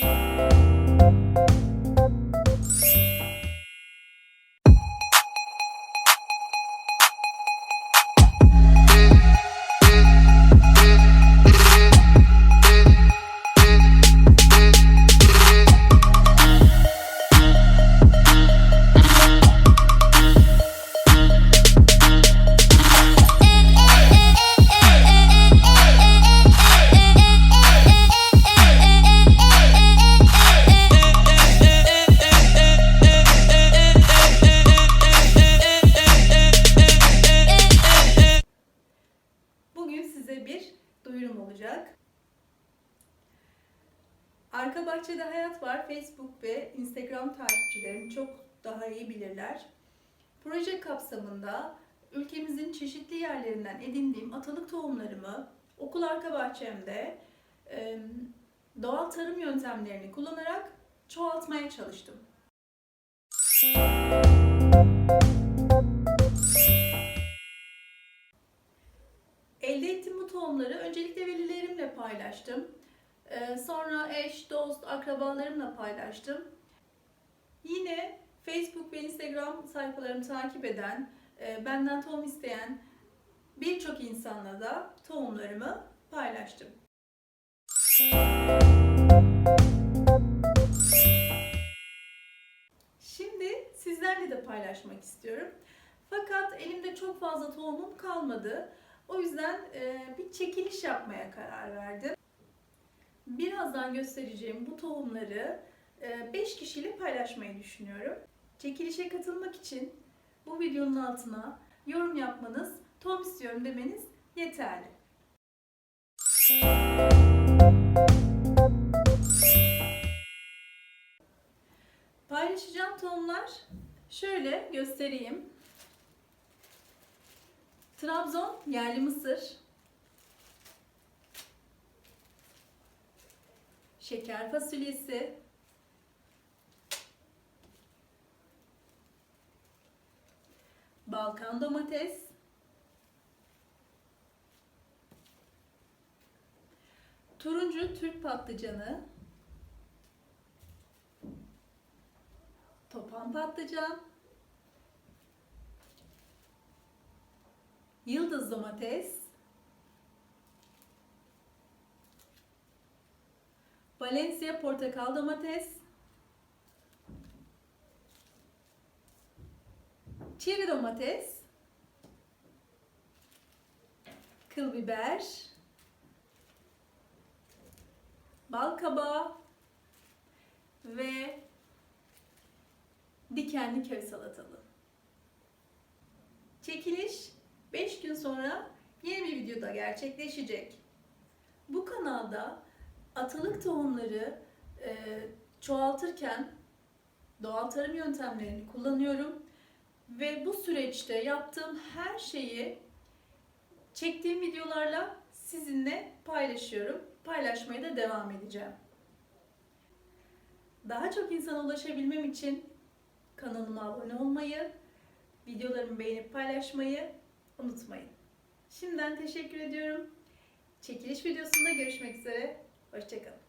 Música olacak. Arka Bahçede Hayat var. Facebook ve Instagram takipçilerim çok daha iyi bilirler. Proje kapsamında ülkemizin çeşitli yerlerinden edindiğim atalık tohumlarımı okul arka bahçemde doğal tarım yöntemlerini kullanarak çoğaltmaya çalıştım. Elde ettiğim bu tohumları öncelikle velilerimle paylaştım. Ee, Sonra eş, dost, akrabalarımla paylaştım. Yine Facebook ve Instagram sayfalarımı takip eden, e, benden tohum isteyen birçok insanla da tohumlarımı paylaştım. Şimdi sizlerle de paylaşmak istiyorum. Fakat elimde çok fazla tohumum kalmadı. O yüzden e, bir çekiliş yapmaya karar verdim. Birazdan göstereceğim bu tohumları 5 kişiyle paylaşmayı düşünüyorum. Çekilişe katılmak için bu videonun altına yorum yapmanız, tohum istiyorum demeniz yeterli. Paylaşacağım tohumlar şöyle göstereyim. Trabzon yerli mısır, şeker fasulyesi, Balkan domates, turuncu Türk patlıcanı, topan patlıcan, yıldız domates, Valencia portakal domates, çeri domates, kıl biber, bal kabağı. Ve dikenli köy salatalığı. Çekiliş 5 gün sonra yeni bir videoda gerçekleşecek. Bu kanalda atalık tohumları e, çoğaltırken doğal tarım yöntemlerini kullanıyorum ve bu süreçte yaptığım her şeyi çektiğim videolarla sizinle paylaşıyorum. Paylaşmaya da devam edeceğim. Daha çok insana ulaşabilmem için kanalıma abone olmayı, videolarımı beğenip paylaşmayı unutmayın. Şimdiden teşekkür ediyorum. Çekiliş videosunda görüşmek üzere. Hoşçakalın.